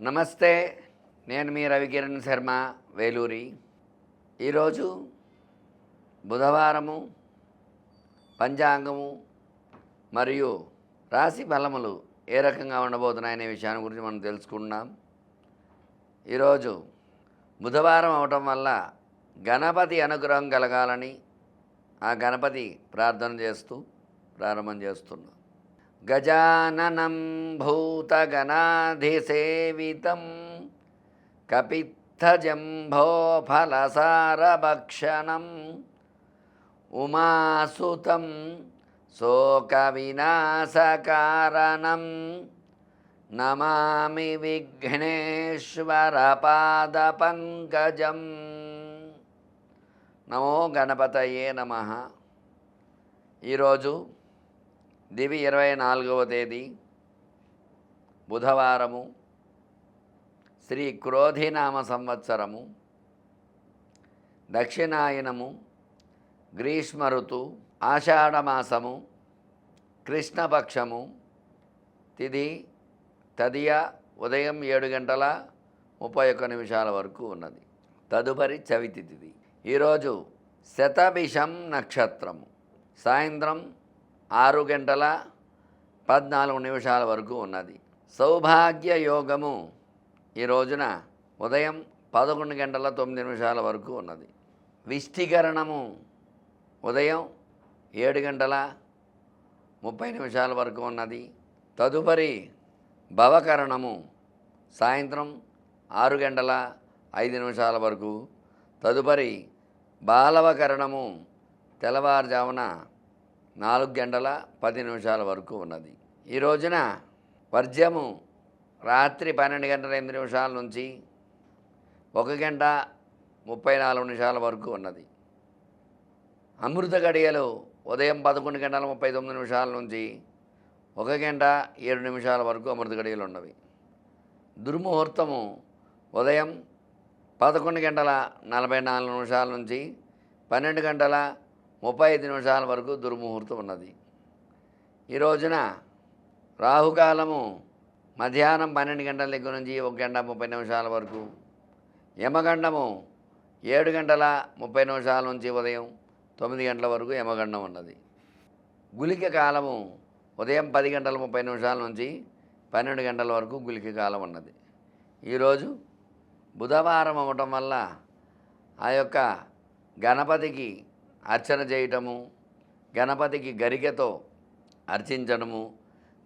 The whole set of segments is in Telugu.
నమస్తే నేను మీ రవికిరణ్ శర్మ వేలూరి. ఈరోజు బుధవారము పంచాంగము మరియు రాశి ఫలములు ఏ రకంగా ఉండబోతున్నాయనే విషయాన్ని గురించి మనం తెలుసుకుంటున్నాం. ఈరోజు బుధవారం అవటం వల్ల గణపతి అనుగ్రహం కలగాలని ఆ గణపతి ప్రార్థన చేస్తూ ప్రారంభం చేస్తున్నాం గజాననం భూతగణాధిసేవితం కపిత్థజంభోఫలసారభక్షణం ఉమాసుతం శోకవినాశకారణం నమామి విఘ్నేశ్వరపాదపంకజం. నమో గణపతయే నమ. ఈరోజు దివి ఇరవై నాలుగవ తేదీ బుధవారము శ్రీ క్రోధినామ సంవత్సరము దక్షిణాయనము గ్రీష్మ ఋతు ఆషాఢమాసము కృష్ణపక్షము తిది తదియ ఉదయం ఏడు గంటల ముప్పై ఒక్క నిమిషాల వరకు ఉన్నది. తదుపరి చవితి తిది. ఈరోజు శతభిషం నక్షత్రము. సాయంత్రం ఆరు గంటల పద్నాలుగు నిమిషాల వరకు ఉన్నది. సౌభాగ్య యోగము ఈ రోజున ఉదయం పదకొండు గంటల తొమ్మిది నిమిషాల వరకు ఉన్నది. విష్టికరణము ఉదయం ఏడు గంటల ముప్పై నిమిషాల వరకు ఉన్నది. తదుపరి భవకరణము సాయంత్రం ఆరు గంటల ఐదు నిమిషాల వరకు. తదుపరి బాలవకరణము తెల్లవారుజామున నాలుగు గంటల పది నిమిషాల వరకు ఉన్నది. ఈ రోజున వర్జ్యము రాత్రి పన్నెండు గంటల ఎనిమిది నిమిషాల నుంచి ఒక గంట ముప్పై నాలుగు నిమిషాల వరకు ఉన్నది. అమృత గడియలు ఉదయం పదకొండు గంటల ముప్పై తొమ్మిది నిమిషాల నుంచి ఒక గంట ఏడు నిమిషాల వరకు అమృత గడియలు ఉన్నవి. దుర్ముహూర్తము ఉదయం పదకొండు గంటల నలభై నాలుగు నిమిషాల నుంచి పన్నెండు గంటల ముప్పై ఐదు నిమిషాల వరకు దుర్ముహూర్తం ఉన్నది. ఈ రోజున రాహుకాలము మధ్యాహ్నం పన్నెండు గంటల దగ్గర నుంచి ఒక గంట ముప్పై నిమిషాల వరకు యమగండము ఏడు గంటల ముప్పై నిమిషాల నుంచి ఉదయం తొమ్మిది గంటల వరకు యమగండం ఉన్నది. గులిక కాలము ఉదయం పది గంటల ముప్పై నిమిషాల నుంచి పన్నెండు గంటల వరకు గులిక కాలం ఉన్నది. ఈరోజు బుధవారం అవ్వటం వల్ల ఆ యొక్క గణపతికి అర్చన చేయటము గణపతికి గరికెతో అర్చించడము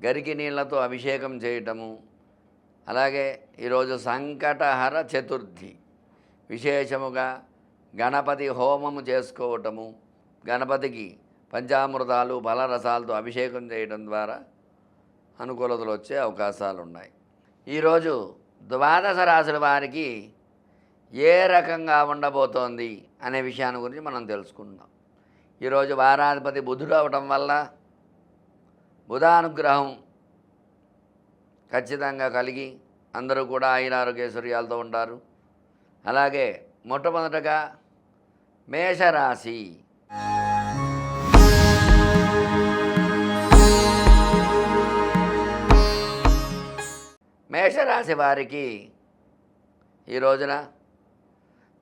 గరికి నీళ్ళతో అభిషేకం చేయటము అలాగే ఈరోజు సంకటహర చతుర్థి. విశేషముగా గణపతి హోమము చేసుకోవటము గణపతికి పంచామృతాలు ఫలరసాలతో అభిషేకం చేయడం ద్వారా అనుకూలతలు వచ్చే అవకాశాలు ఉన్నాయి ఈరోజు ద్వాదశ రాశుల వారికి ఏ రకంగా ఉండబోతోంది అనే విషయాన్ని గురించి మనం తెలుసుకుందాం. ఈరోజు వారాధిపతి బుధుడు అవటం వల్ల బుధానుగ్రహం ఖచ్చితంగా కలిగి అందరూ కూడా ఆయురారోగ్యశ్వర్యాలతో ఉంటారు. అలాగే మొట్టమొదటగా మేషరాశి. మేషరాశి వారికి ఈ రోజున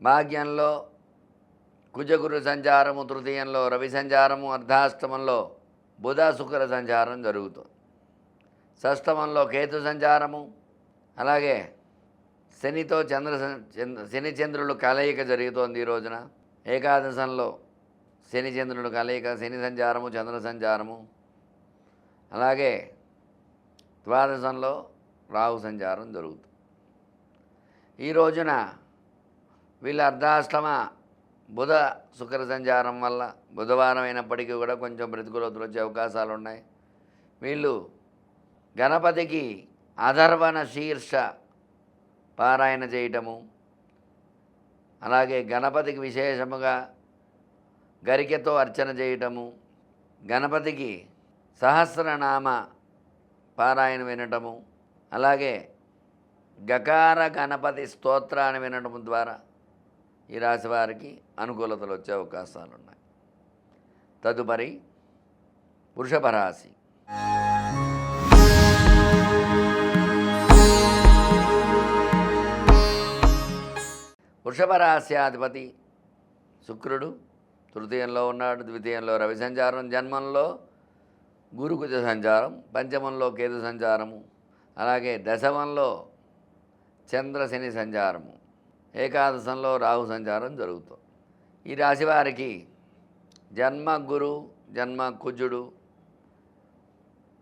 భాగ్యంలో కుజగురు సంచారము తృతీయంలో రవి సంచారము అర్ధాష్టమంలో బుధ శుక్ర సంచారం జరుగుతుంది. షష్టమంలో కేతు సంచారము అలాగే శనితో చంద్ర సం- చంద్ర శని చంద్రులు కలయిక జరుగుతోంది ఈ రోజున. ఏకాదశంలో శని చంద్రుడు కలయిక శని సంచారము చంద్ర సంచారము అలాగే ద్వాదశంలో రాహు సంచారం జరుగుతుంది. ఈ రోజున వీళ్ళ అర్ధాష్టమ బుధ శుక్ర సంచారం వల్ల బుధవారం అయినప్పటికీ కూడా కొంచెం ప్రతికూలతలు వచ్చే అవకాశాలు ఉన్నాయి. వీళ్ళు గణపతికి అధర్వణ శీర్ష పారాయణ చేయటము అలాగే గణపతికి విశేషముగా గరికెతో అర్చన చేయటము గణపతికి సహస్రనామ పారాయణ వినటము అలాగే గకార గణపతి స్తోత్రాన్ని వినటము ద్వారా ఈ రాశి వారికి అనుకూలతలు వచ్చే అవకాశాలు ఉన్నాయి తదుపరి వృషభ రాశి. వృషభ రాశ్యాధిపతి శుక్రుడు తృతీయంలో ఉన్నాడు ద్వితీయంలో రవి సంచారం జన్మంలో గురుకుజ సంచారం పంచమంలో కేతు సంచారము అలాగే దశమంలో చంద్రశని సంచారము. ఏకాదశంలో రాహు సంచారం జరుగుతుంది. ఈ రాశి వారికి జన్మ గురు జన్మ కుజుడు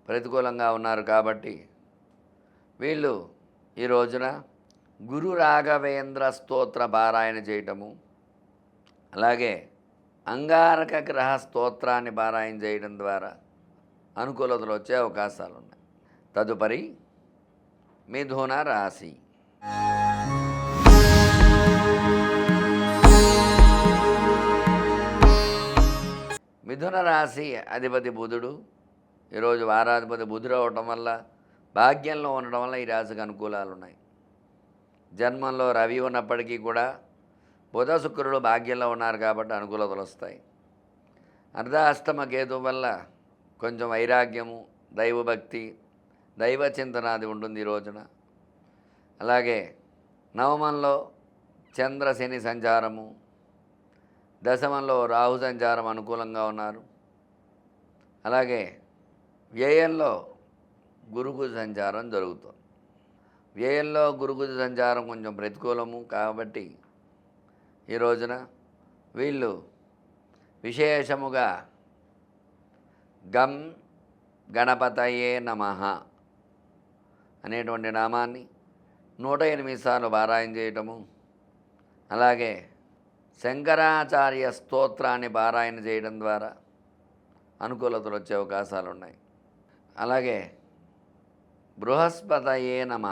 ప్రతికూలంగా ఉన్నారు కాబట్టి వీళ్ళు ఈ రోజున గురు రాఘవేంద్ర స్తోత్ర పారాయణ చేయటము అలాగే అంగారక గ్రహ స్తోత్రాన్ని పారాయణ చేయడం ద్వారా అనుకూలతలు వచ్చే అవకాశాలు ఉన్నాయి తదుపరి మిథున రాశి. మిథున రాశి అధిపతి బుధుడు. ఈరోజు వారాధిపతి బుధుడు అవటం వల్ల భాగ్యంలో ఉండడం వల్ల ఈ రాశికి అనుకూలాలు ఉన్నాయి జన్మంలో రవి ఉన్నప్పటికీ కూడా బుధ శుక్రుడు భాగ్యంలో ఉన్నారు కాబట్టి అనుకూలతలు వస్తాయి. అర్ధాష్టమ కేతు వల్ల కొంచెం వైరాగ్యము దైవభక్తి దైవ చింతనాది ఉంటుంది ఈ రోజున. అలాగే నవమంలో చంద్ర శని సంచారము దశమంలో రాహు సంచారం అనుకూలంగా ఉన్నారు. అలాగే వ్యయంలో గురుకుజ సంచారం జరుగుతుంది. వ్యయంలో గురుకుజ సంచారం కొంచెం ప్రతికూలము కాబట్టి ఈ రోజున వీళ్ళు విశేషముగా గం గణపతయే నమ అనేటువంటి నామాన్ని నూట ఎనిమిది సార్లు పారాయణ చేయటము అలాగే శంకరాచార్య స్తోత్రాన్ని పారాయణ చేయడం ద్వారా అనుకూలతలు వచ్చే అవకాశాలు ఉన్నాయి అలాగే బృహస్పతయే నమ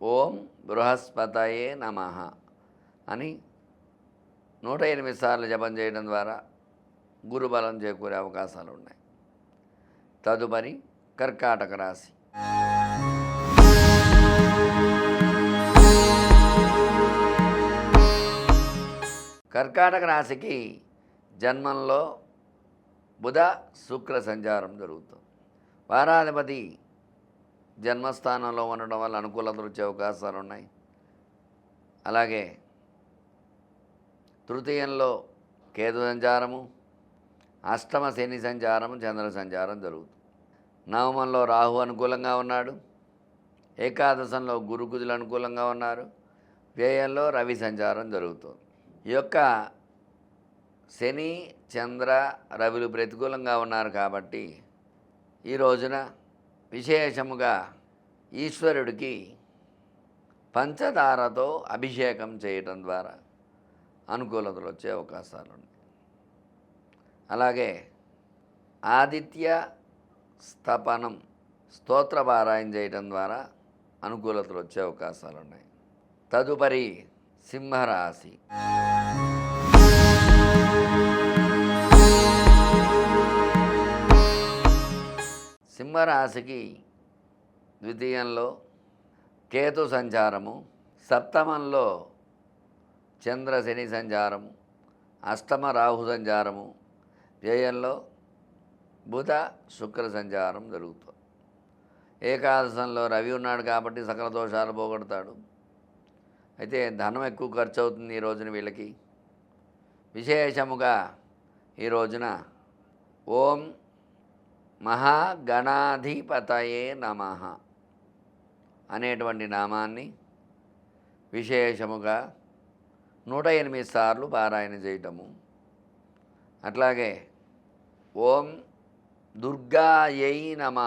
ఓం బృహస్పతయే నమ అని నూట ఎనిమిది సార్లు జపం చేయడం ద్వారా గురుబలం చేకూరే అవకాశాలు ఉన్నాయి తదుపరి కర్కాటక రాశి. కర్కాటక రాశికి జన్మంలో బుధ శుక్ర సంచారం జరుగుతుంది. వారాధిపతి జన్మస్థానంలో ఉండడం వల్ల అనుకూలతలు వచ్చే అవకాశాలు ఉన్నాయి. అలాగే తృతీయంలో కేతు సంచారము అష్టమ శని సంచారము చంద్ర సంచారం జరుగుతుంది. నవమంలో రాహు అనుకూలంగా ఉన్నాడు. ఏకాదశంలో గురుకుజులు అనుకూలంగా ఉన్నారు. వ్యయంలో రవి సంచారం జరుగుతుంది. ఈ యొక్క శని చంద్ర రవిలు ప్రతికూలంగా ఉన్నారు కాబట్టి ఈ రోజున విశేషముగా ఈశ్వరుడికి పంచదారతో అభిషేకం చేయటం ద్వారా అనుకూలతలు వచ్చే అవకాశాలు ఉన్నాయి అలాగే ఆదిత్య స్థపనం స్తోత్రపారాయణ చేయటం ద్వారా అనుకూలతలు వచ్చే అవకాశాలు ఉన్నాయి తదుపరి సింహరాశి. సింహరాశికి ద్వితీయంలో కేతు సంచారము సప్తమంలో చంద్ర శని సంచారము అష్టమ రాహు సంచారము వ్యయంలో బుధ శుక్ర సంచారం జరుగుతుంది. ఏకాదశంలో రవి ఉన్నాడు కాబట్టి సకల దోషాలు పోగొడతాడు. అయితే ధనం ఎక్కువ ఖర్చు అవుతుంది ఈ రోజున వీళ్ళకి. విశేషముగా ఈ రోజున ఓం మహాగణాధిపతయే నమ అనేటువంటి నామాన్ని విశేషముగా నూట ఎనిమిది సార్లు పారాయణ చేయటము. అట్లాగే ఓం దుర్గాయై నమ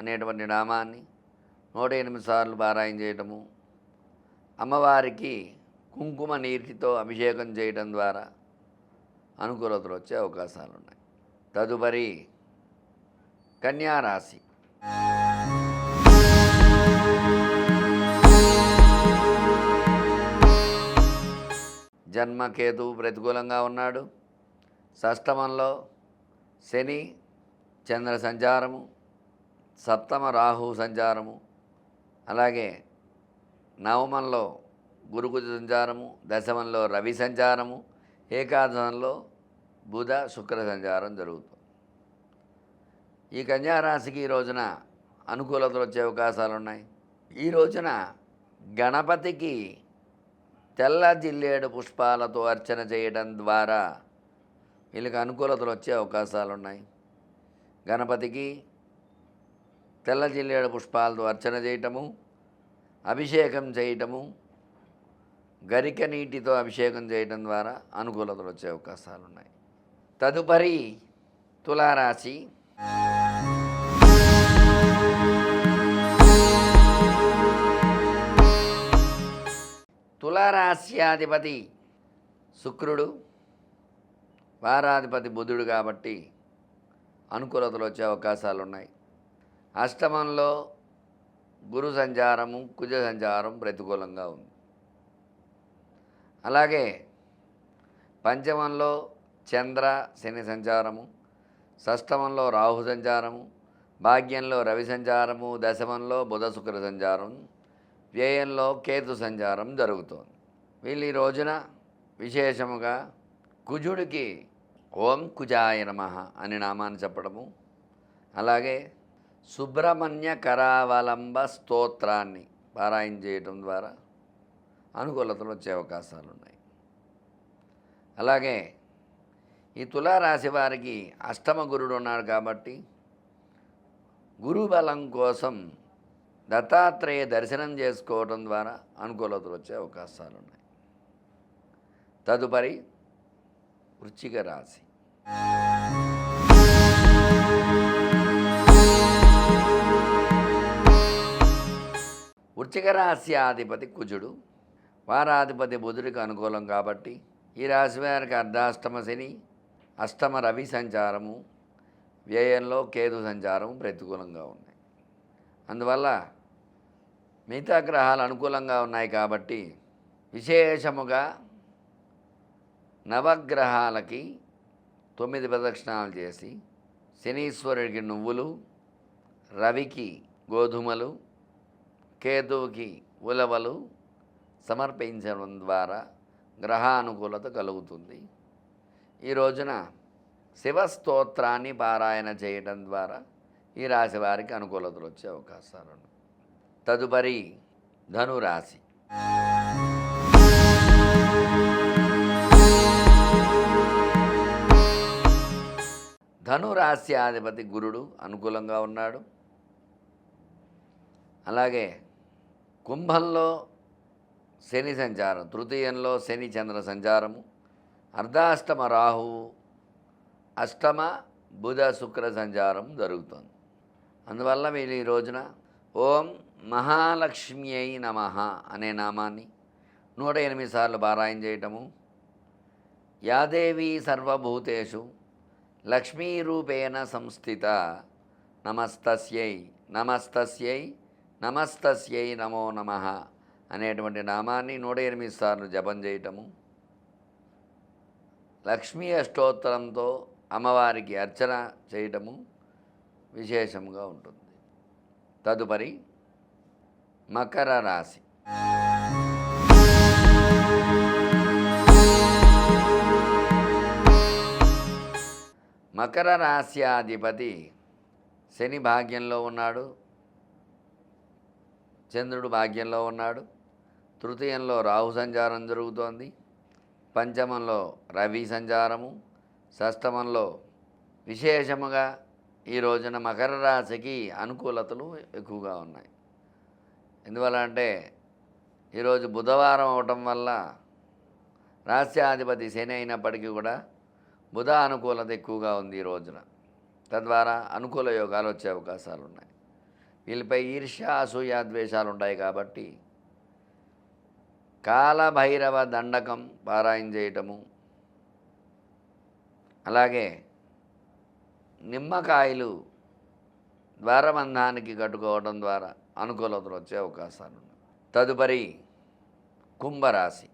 అనేటువంటి నామాన్ని నూట ఎనిమిది సార్లు పారాయణ చేయటము. అమ్మవారికి కుంకుమ నీటితో అభిషేకం చేయడం ద్వారా అనుకూలతలు వచ్చే అవకాశాలు ఉన్నాయి తదుపరి కన్యారాశి. జన్మకేతు ప్రతికూలంగా ఉన్నాడు. షష్టమంలో శని చంద్ర సంచారము సప్తమ రాహు సంచారము అలాగే నవమంలో గురుకుజ సంచారము దశమంలో రవి సంచారము ఏకాదశంలో బుధ శుక్ర సంచారం జరుగుతుంది. ఈ కన్యారాశికి ఈ రోజున అనుకూలతలు వచ్చే అవకాశాలు ఉన్నాయి ఈ రోజున గణపతికి తెల్ల జిల్లేడు పుష్పాలతో అర్చన చేయడం ద్వారా వీళ్ళకి అనుకూలతలు వచ్చే అవకాశాలు ఉన్నాయి గణపతికి తెల్ల జిల్లేడు పుష్పాలతో అర్చన చేయటము అభిషేకం చేయటము గరిక నీటితో అభిషేకం చేయటం ద్వారా అనుకూలతలు వచ్చే అవకాశాలు ఉన్నాయి తదుపరి తులారాశి. తులారాశ్యాధిపతి శుక్రుడు వారాధిపతి బుధుడు కాబట్టి అనుకూలతలు వచ్చే అవకాశాలు ఉన్నాయి అష్టమంలో గురు సంచారము కుజ సంచారం ప్రతికూలంగా ఉంది. అలాగే పంచమంలో చంద్ర శని సంచారము షష్టమంలో రాహు సంచారము భాగ్యంలో రవి సంచారము దశమంలో బుధ శుక్ర సంచారం వ్యయంలో కేతు సంచారం జరుగుతోంది. వీళ్ళు ఈ రోజున విశేషముగా కుజుడికి ఓం కుజాయ నమ అని నామాన్ని చెప్పడము అలాగే సుబ్రహ్మణ్య కరావలంబ స్తోత్రాన్ని పారాయణ చేయటం ద్వారా అనుకూలతలు వచ్చే అవకాశాలు ఉన్నాయి అలాగే ఈ తులారాశి వారికి అష్టమ గురుడు ఉన్నాడు కాబట్టి గురుబలం కోసం దత్తాత్రేయ దర్శనం చేసుకోవడం ద్వారా అనుకూలతలు వచ్చే అవకాశాలు ఉన్నాయి తదుపరి వృచ్చిక రాశి. వృచ్చిక రాశి అధిపతి కుజుడు. వారాధిపతి బుధుడికి అనుకూలం కాబట్టి ఈ రాశి వారికి అర్ధాష్టమ శని అష్టమ రవి సంచారము వ్యయంలో కేతు సంచారం ప్రతికూలంగా ఉన్నాయి. అందువల్ల మిగతా గ్రహాలు అనుకూలంగా ఉన్నాయి కాబట్టి విశేషముగా నవగ్రహాలకి తొమ్మిది ప్రదక్షిణాలు చేసి శనీశ్వరుడికి నువ్వులు రవికి గోధుమలు కేతువుకి ఉలవలు సమర్పించడం ద్వారా గ్రహానుకూలత కలుగుతుంది. ఈ రోజున శివస్తోత్రాన్ని పారాయణ చేయడం ద్వారా ఈ రాశి వారికి అనుకూలతలు వచ్చే అవకాశాలు ఉన్నాయి. తదుపరి ధనురాశి. ధనురాశ్యాధిపతి గురుడు అనుకూలంగా ఉన్నాడు. అలాగే కుంభంలో శని సంచారం తృతీయంలో శని చంద్ర సంచారము అర్ధాష్టమ రాహువు అష్టమ బుధ శుక్ర సంచారం జరుగుతుంది. అందువల్ల మీరు ఈ రోజున ఓం మహాలక్ష్మి అయి నమ అనే నామాన్ని నూట ఎనిమిది సార్లు పారాయణ చేయటము యాదేవి సర్వభూతేషు లక్ష్మీరూపేణ సంస్థిత నమస్తస్యై నమస్తస్యై నమస్తస్యై నమో నమ అనేటువంటి నామాన్ని నూట ఎనిమిది సార్లు జపం చేయటము లక్ష్మీ అష్టోత్తరంతో అమ్మవారికి అర్చన చేయటము విశేషంగా ఉంటుంది. తదుపరి మకర రాశి. మకర రాశ్యాధిపతి శని భాగ్యంలో ఉన్నాడు. చంద్రుడు భాగ్యంలో ఉన్నాడు. తృతీయంలో రాహు సంచారం జరుగుతోంది. పంచమంలో రవి సంచారము. షష్టమంలో విశేషముగా ఈ రోజున మకర రాశికి అనుకూలతలు ఎక్కువగా ఉన్నాయి. ఎందువల్ల అంటే ఈరోజు బుధవారం అవటం వల్ల రాష్ట్రాధిపతి శని అయినప్పటికీ కూడా బుధ అనుకూలత ఎక్కువగా ఉంది ఈ రోజున. తద్వారా అనుకూల యోగాలు వచ్చే అవకాశాలు ఉన్నాయి. వీళ్ళపై ఈర్ష్య అసూయ ద్వేషాలు ఉంటాయి కాబట్టి కాలభైరవ దండకం పారాయణ చేయటము అలాగే నిమ్మకాయలు ద్వారబంధానికి కట్టుకోవడం ద్వారా అనుకూలతలు వచ్చే అవకాశాలు ఉన్నాయి తదుపరి కుంభరాశి.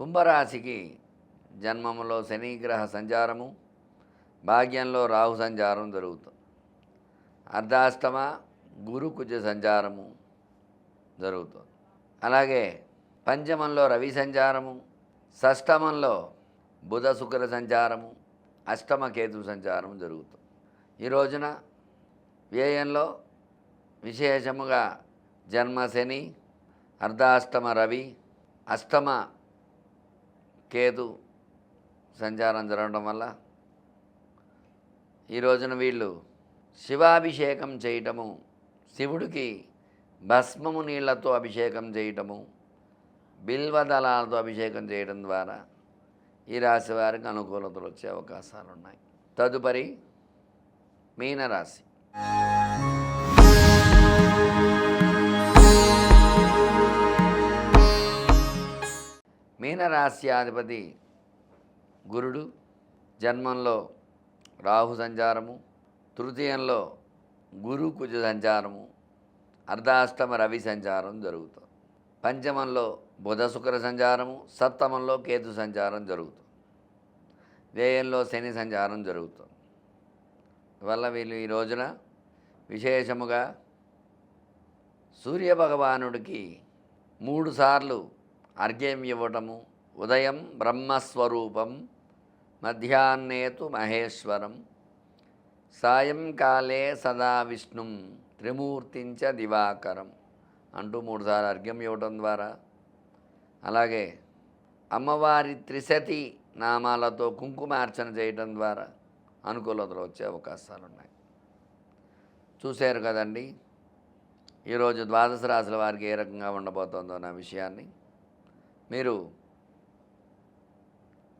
కుంభరాశికి జన్మములో శనిగ్రహ సంచారము భాగ్యంలో రాహు సంచారం జరుగుతుంది అర్ధాష్టమ గురు కుజ సంచారము జరుగుతుంది అలాగే పంచమంలో రవి సంచారము షష్టమంలో బుధ శుక్ర సంచారము అష్టమ కేతు సంచారం జరుగుతుంది ఈ రోజున వ్యయంలో విశేషముగా జన్మశని అర్ధాష్టమ రవి అష్టమ కేతు సంచారం జరగడం వల్ల ఈ రోజున వీళ్ళు శివాభిషేకం చేయటము శివుడికి భస్మము నీళ్ళతో అభిషేకం చేయటము బిల్వదళాలతో అభిషేకం చేయడం ద్వారా ఈ రాశి వారికి అనుకూలతలు వచ్చే అవకాశాలు ఉన్నాయి తదుపరి మీనరాశి. మీనరాశ్యాధిపతి గురుడు జన్మంలో రాహు సంచారము తృతీయంలో గురు కుజ సంచారము అర్ధాష్టమ రవి సంచారం జరుగుతుంది. పంచమంలో బుధ శుక్ర సంచారము సప్తమంలో కేతు సంచారం జరుగుతుంది. వ్యయంలో శని సంచారం జరుగుతుంది. వల్ల వీళ్ళు ఈ రోజున విశేషముగా సూర్యభగవానుడికి మూడుసార్లు అర్ఘ్యం ఇవ్వటము ఉదయం బ్రహ్మస్వరూపం మధ్యాహ్నేతు మహేశ్వరం సాయంకాలే సదా విష్ణుం త్రిమూర్తించ దివాకరం అంటూ మూడుసార్లు అర్ఘ్యం ఇవ్వటం ద్వారా. అలాగే అమ్మవారి త్రిశతి నామాలతో కుంకుమార్చన చేయటం ద్వారా అనుకూలతలు వచ్చే అవకాశాలు ఉన్నాయి చూశారు కదండి ఈరోజు ద్వాదశ రాశుల వారికి ఏ రకంగా ఉండబోతుందో నా విషయాన్ని. మీరు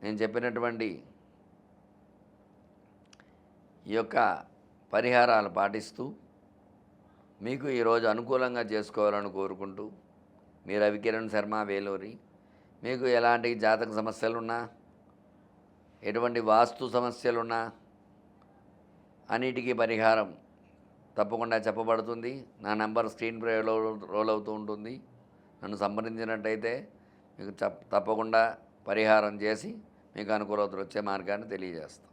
నేను చెప్పినటువంటి ఈ యొక్క పరిహారాలు పాటిస్తూ మీకు ఈరోజు అనుకూలంగా చేసుకోవాలని కోరుకుంటూ మీ రవికిరణ్ శర్మ వేలూరి మీకు ఎలాంటి జాతక సమస్యలున్నా ఎటువంటి వాస్తు సమస్యలున్నా అన్నిటికీ పరిహారం తప్పకుండా చెప్పబడుతుంది. నా నెంబర్ స్క్రీన్ ప్లే రోల్ అవుతూ ఉంటుంది. నన్ను సంప్రదించినట్టయితే మీకు తప్- తప్పకుండా పరిహారం చేసి మీకు అనుకూలతలు వచ్చే మార్గాన్ని తెలియజేస్తాను.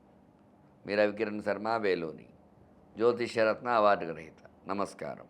మీ రవికిరణ్ శర్మ వేలూరి జ్యోతిష్యరత్న అవార్డు గ్రహీత. నమస్కారం.